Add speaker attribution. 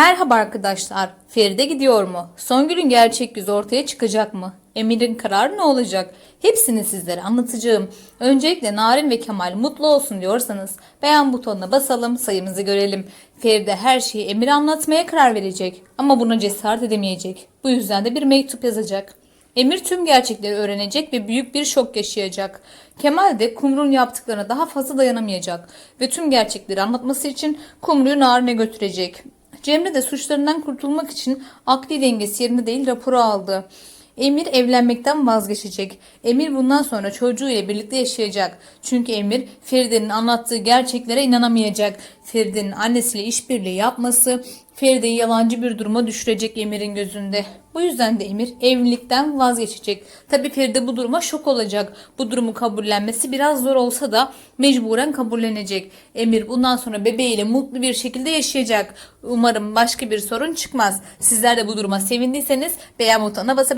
Speaker 1: Merhaba arkadaşlar. Feride gidiyor mu? Songül'ün gerçek yüzü ortaya çıkacak mı? Emir'in kararı ne olacak? Hepsini sizlere anlatacağım. Öncelikle Narin ve Kemal mutlu olsun diyorsanız beğen butonuna basalım sayımızı görelim. Feride her şeyi Emir'e anlatmaya karar verecek ama buna cesaret edemeyecek. Bu yüzden de bir mektup yazacak. Emir tüm gerçekleri öğrenecek ve büyük bir şok yaşayacak. Kemal de Kumru'nun yaptıklarına daha fazla dayanamayacak ve tüm gerçekleri anlatması için Kumru'yu Narin'e götürecek. Cemre de suçlarından kurtulmak için akli dengesi yerinde değil raporu aldı. Emir evlenmekten vazgeçecek. Emir bundan sonra çocuğuyla birlikte yaşayacak. Çünkü Emir Feride'nin anlattığı gerçeklere inanamayacak. Feride'nin annesiyle işbirliği yapması Feride'yi yalancı bir duruma düşürecek Emir'in gözünde. Bu yüzden de Emir evlilikten vazgeçecek. Tabi Feride bu duruma şok olacak. Bu durumu kabullenmesi biraz zor olsa da mecburen kabullenecek. Emir bundan sonra bebeğiyle mutlu bir şekilde yaşayacak. Umarım başka bir sorun çıkmaz. Sizler de bu duruma sevindiyseniz beğen butonuna basabilirsiniz.